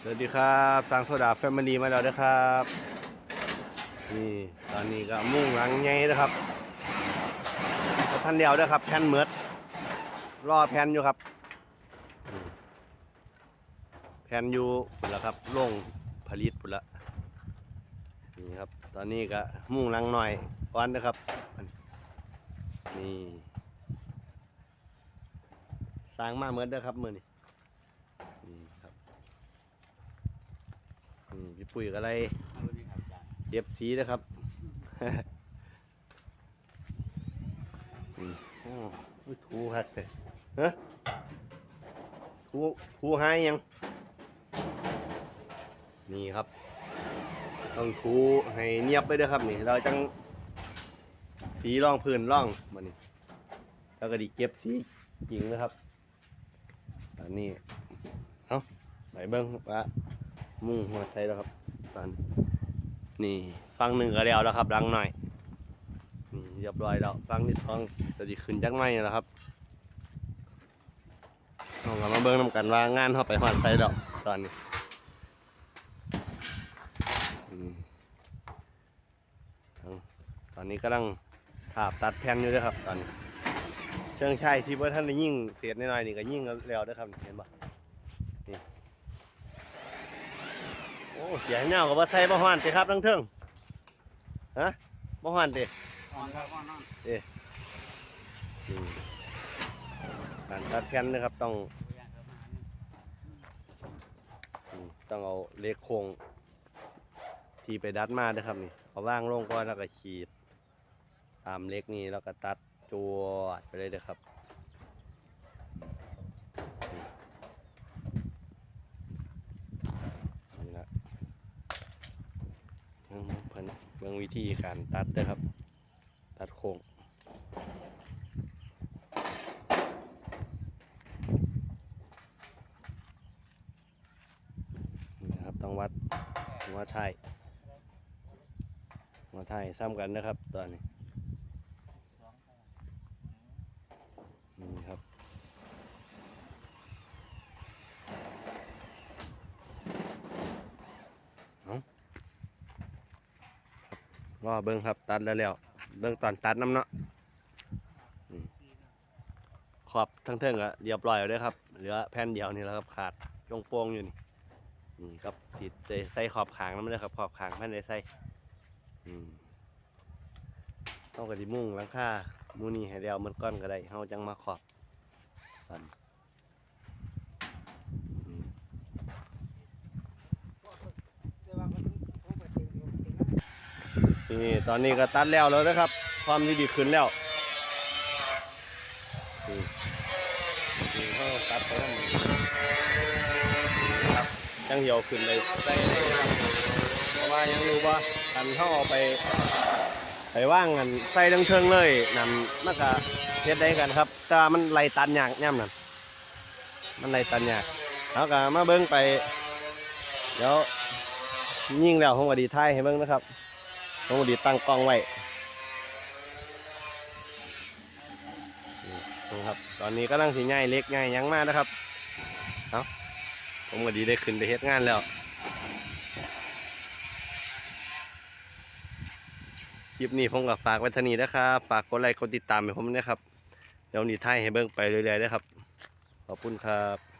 สวัสดีครับสังโซดาแฟมิลีมาแล้วนะครับ นี่ตอนนี้ก็มุ่งหลังไงนะครับท่านเดียวด้วยครับ แผ่นเมือดรอแผ่นอยู่ครับ แผ่นอยู่พุ่นละครับลงผลิตพุ่นละนี่ครับ ตอนนี้ก็มุ่งหลังหน่อยก่อนนะครับนี่สร้างมาเหมือนเด้อครับมือนี่นี่ครับ นี่พี่ปุ๋ยก็อะไรเจ็บสีนะครับอืมโอ้ยถูฮักเลยฮะถูถูหายยัง นี่ครับ ต้องถูให้เนียบไปด้วยครับนี่เราจังสีร่องพื้นร่องมันนี่แล้วก็ดีเก็บสีหญิงนะครับอันนี้ เอาไหนเบิ้งว่า มุ่งหัวใจแล้วครับตอนนี่ฟังหนึ่งก็แล้วแล้วครับดังหน่อยนี่เรียบร้อยแล้วฟังที่ท้องจะดีขึ้นจักหน่อยแล้วครับเอากลับมาเบิ้งนำกันว่างานเข้าไปหัวใจแล้วตอนนี้ตอนนี้กำลังครับตัดแผ่นอยู่ด้วยครับ ตอนนี้เชิงชัยที่ว่าท่านได้ยิ่งเสียดน้อยๆนี่ก็ยิ่งแล้วด้วยครับเห็นปะนี่โอ้ เสียงเงากับว่าใส่บ่ฮ้อนติครับทั้งเทิงฮะบ่ฮ้อนติอ่อนครับอ่อนนอนนี่การตัดแผ่นนะครับต้องตัวอย่างครับมาเนี่ยอืมต้องเอาเหล็กโครงที่ไปดัดมาด้วยครับนี่เอาว่างลงก่อนแล้วก็ขีด ตามเหล็กนี่แล้วก็ตัดจวดไปเลยเด้อครับ นี่นะเบิ่ง เพิ่นเบิ่งวิธีการตัดเด้อครับ ตัดโค้งนะครับต้องวัดหัวไทยหัวไทยซ้ำกันนะครับตอนนี้นี่ครับเอา รอเบิ้งครับตัดแล้วแล้วเบิ้งตอนตัดน้ำเนาะขอบทั้งเทิงอะเรียบร้อยแล้วเด้ครับ เหลือแผ่นเดียวนี่แล้วครับขาดจงโป่งอยู่นี่นี่ครับติดใส่ขอบขางน้ำเลยครับ ขอบขางแผ่นใส่ต้องกระดิมุ่งหลังคามูนี่ให้เดียวมันก้อนก็ได้เฮาจังมาขอบตันอืม เสื้อว่าเขาต้องเขาไปเต็มเต็มเต็มนะ นี่ตอนนี้ก็ตัดแล้วแล้วนะครับ ความดีดีขึ้นแล้วนี่เขาตัดไปแล้วครับยังเหี่ยวขึ้นเลยใส่ได้ครับเพราะว่ายังรู้ว่ากันเขาเอาไปไปว่างกันใส่ทั้งเชิงเลยนั่นมันก็เฮ็ดได้กันครับ แต่มันไหลตันยากย่ำนั่นมันไหลตันยากเขาก็มาเบิ้งไป เดี๋ยวยิ่งแล้วผมก็ดีท้ายให้เบิ้งนะครับ ผมก็ดีตั้งกล้องไว้นี่ครับ ตอนนี้กำลังสีง่ายเล็กง่ายยังมากนะครับเอาผมก็ดีได้ขึ้นไปเฮ็ดงานแล้วคลิปนี้ผมก็ฝากไว้ทนีนะครับ ฝากกดไลค์กดติดตามให้ผมด้วยครับ เดี๋ยวนี้ท้ายให้เบิ่งไปเรื่อยๆนะครับ ขอบคุณครับ